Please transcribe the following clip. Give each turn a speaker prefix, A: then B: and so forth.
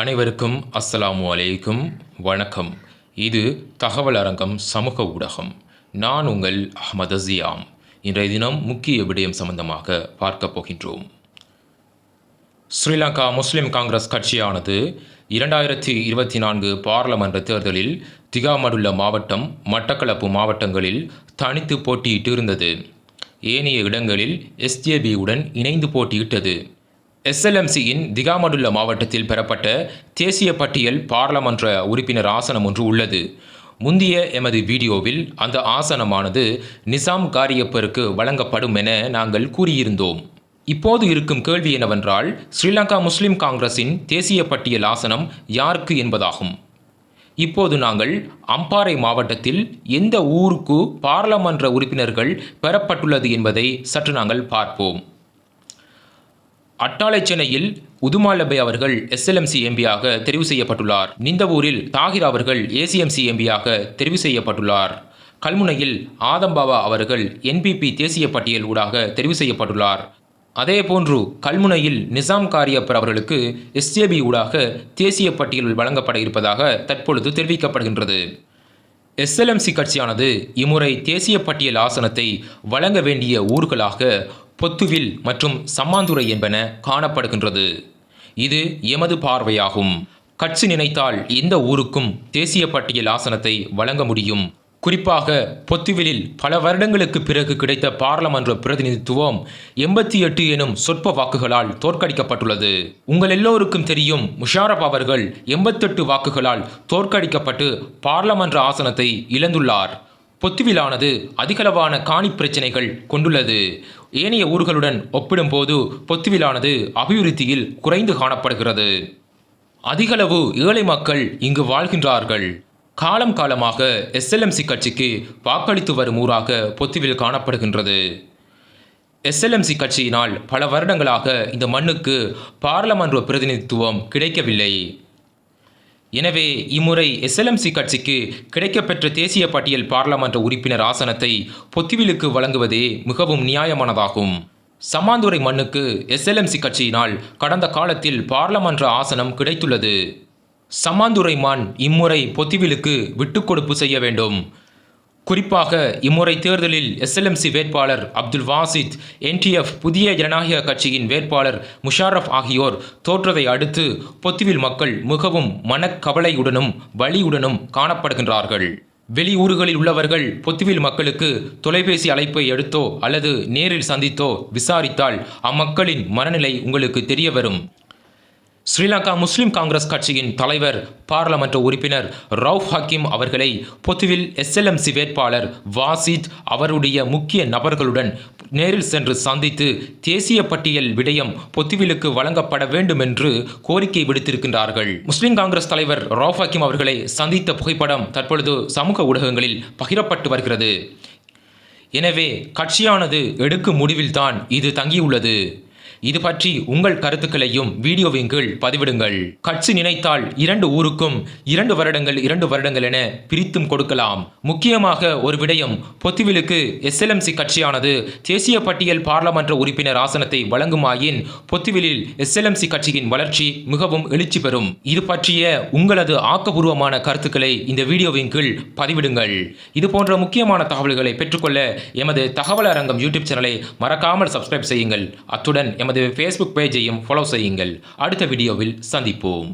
A: அனைவருக்கும் அஸ்ஸலாமு அலைக்கும் வணக்கம். இது தகவல் அரங்கம் சமூக ஊடகம். நான் உங்கள் அஹமது அசியாம் இன்றைய தினம் முக்கிய விடயம் சம்பந்தமாக பார்க்க போகின்றோம். ஸ்ரீலங்கா முஸ்லிம் காங்கிரஸ் கட்சியானது இரண்டாயிரத்தி இருபத்தி நான்கு பாராளுமன்ற தேர்தலில் திகாமடுள்ள மாவட்டம் மட்டக்களப்பு மாவட்டங்களில் தனித்து போட்டியிட்டு இருந்தது ஏனைய இடங்களில் எஸ்ஜேபியுடன் இணைந்து போட்டியிட்டது. எஸ்எல்எம்சியின் திகாமடுள்ள மாவட்டத்தில் பெறப்பட்ட தேசிய பட்டியல் பாராளுமன்ற உறுப்பினர் ஆசனம் ஒன்று உள்ளது. முந்திய எமது வீடியோவில் அந்த ஆசனமானது நிசாம் காரியப்பருக்கு வழங்கப்படும் என நாங்கள் கூறியிருந்தோம். இப்போது இருக்கும் கேள்வி என்னவென்றால் ஸ்ரீலங்கா முஸ்லிம் காங்கிரஸின் தேசிய பட்டியல் ஆசனம் யாருக்கு என்பதாகும். இப்போது நாங்கள் அம்பாறை மாவட்டத்தில் எந்த ஊருக்கு பாராளுமன்ற உறுப்பினர்கள் பெறப்பட்டுள்ளது என்பதை சற்று நாங்கள் பார்ப்போம். அட்டாளை சென்னையில் உதுமாலபை அவர்கள் எஸ்எல்எம்சி எம்பியாக தெரிவு செய்யப்பட்டுள்ளார். நிந்தவூரில் தாகிர் அவர்கள் ஏசிஎம்சி எம்பியாக தெரிவு செய்யப்பட்டுள்ளார். கல்முனையில் ஆதம்பாவா அவர்கள் என்பிபி தேசிய பட்டியல் ஊடாக தெரிவு செய்யப்பட்டுள்ளார். அதேபோன்று கல்முனையில் நிசாம் காரியப்பர் அவர்களுக்கு எஸ்ஜேபி ஊடாக தேசிய பட்டியல் வழங்கப்பட இருப்பதாக தற்பொழுது தெரிவிக்கப்படுகின்றது. எஸ்எல்எம்சி கட்சியானது இம்முறை தேசிய பட்டியல் ஆசனத்தை வழங்க வேண்டிய ஊர்களாக பொத்துவில் மற்றும் சம்மாந்துறை என்பன காணப்படுகின்றது. இது எமது பார்வையாகும். கட்சி நினைத்தால் எந்த ஊருக்கும் தேசிய பட்டியல் ஆசனத்தை வழங்க முடியும். குறிப்பாக பொத்துவிலில் பல வருடங்களுக்கு பிறகு கிடைத்த பாராளுமன்ற பிரதிநிதித்துவம் எண்பத்தி எட்டு எனும் சொற்ப வாக்குகளால் தோற்கடிக்கப்பட்டுள்ளது. உங்கள் எல்லோருக்கும் தெரியும் முஷாரப் அவர்கள் எண்பத்தெட்டு வாக்குகளால் தோற்கடிக்கப்பட்டு பாராளுமன்ற ஆசனத்தை இழந்துள்ளார். பொத்துவிலானது அதிகளவான காணி பிரச்சனைகள் கொண்டுள்ளது. ஏனைய ஊர்களுடன் ஒப்பிடும்போது பொத்துவிலானது அபிவிருத்தியில் குறைந்து காணப்படுகிறது. அதிகளவு ஏழை மக்கள் இங்கு வாழ்கின்றார்கள். காலம் காலமாக எஸ்எல்எம்சி கட்சிக்கு வாக்களித்து வரும் ஊராக பொத்துவில் காணப்படுகின்றது. எஸ்எல்எம்சி கட்சியினால் பல வருடங்களாக இந்த மண்ணுக்கு பாராளுமன்ற பிரதிநிதித்துவம் கிடைக்கவில்லை. எனவே இம்முறை எஸ்எல்எம்சி கட்சிக்கு கிடைக்கப்பெற்ற தேசிய பட்டியல் பாராளுமன்ற உறுப்பினர் ஆசனத்தை பொத்திவிலுக்கு வழங்குவதே மிகவும் நியாயமானதாகும். சம்மாந்துறை மண்ணுக்கு எஸ்எல்எம்சி கட்சியினால் கடந்த காலத்தில் பாராளுமன்ற ஆசனம் கிடைத்துள்ளது. சம்மாந்துரை மான் இம்முறை பொத்திவிலுக்கு விட்டுக்கொடுப்பு செய்ய வேண்டும். குறிப்பாக இம்முறை தேர்தலில் எஸ்எல்எம்சி வேட்பாளர் அப்துல் வாசித் என்டிஎஃப் புதிய ஜனநாயக கட்சியின் வேட்பாளர் முஷாரஃப் ஆகியோர் தோற்றதை அடுத்து பொத்துவில் மக்கள் மிகவும் மனக்கவலையுடனும் வலியுடனும் காணப்படுகின்றார்கள். வெளியூர்களில் உள்ளவர்கள் பொத்துவில் மக்களுக்கு தொலைபேசி அழைப்பை எடுத்தோ அல்லது நேரில் சந்தித்தோ விசாரித்தால் அம்மக்களின் மனநிலை உங்களுக்கு தெரிய வரும். ஸ்ரீலங்கா முஸ்லிம் காங்கிரஸ் கட்சியின் தலைவர் பாராளுமன்ற உறுப்பினர் ரவுஃப் ஹக்கீம் அவர்களை பொத்துவில் எஸ்எல்எம்சி வேட்பாளர் வாசித் அவருடைய முக்கிய நபர்களுடன் நேரில் சென்று சந்தித்து தேசிய பட்டியல் விடயம் பொத்துவிலுக்கு வழங்கப்பட வேண்டும் என்று கோரிக்கை விடுத்திருக்கின்றார்கள். முஸ்லிம் காங்கிரஸ் தலைவர் ரவுஃப் ஹக்கீம் அவர்களை சந்தித்த புகைப்படம் தற்பொழுது சமூக ஊடகங்களில் பகிரப்பட்டு வருகிறது. எனவே கட்சியானது எடுக்கும் முடிவில்தான் இது தங்கியுள்ளது. இது பற்றி உங்கள் கருத்துக்களையும் வீடியோவின் கீழ் பதிவிடுங்கள். கட்சி நினைத்தால் இரண்டு ஊருக்கும் இரண்டு வருடங்கள் இரண்டு வருடங்கள் என பிரித்தும் கொடுக்கலாம். முக்கியமாக ஒரு விடயம் பொத்துவிலுக்கு எஸ்எல்எம்சி கட்சியானது தேசிய பட்டியல் பாராளுமன்ற உறுப்பினர் ஆசனத்தை வழங்குமாயின் பொத்துவிலில் எஸ்எல்எம்சி கட்சியின் வளர்ச்சி மிகவும் எழுச்சி பெறும். இது பற்றிய உங்களது ஆக்கபூர்வமான கருத்துக்களை இந்த வீடியோவின் கீழ் பதிவிடுங்கள். இது போன்ற முக்கியமான தகவல்களை பெற்றுக்கொள்ள எமது தகவல் அரங்கம் யூடியூப் சேனலை மறக்காமல் சப்ஸ்கிரைப் செய்யுங்கள். அத்துடன் எமது ஃபேஸ்புக் பேஜையும் ஃபாலோ செய்யுங்கள். அடுத்த வீடியோவில் சந்திப்போம்.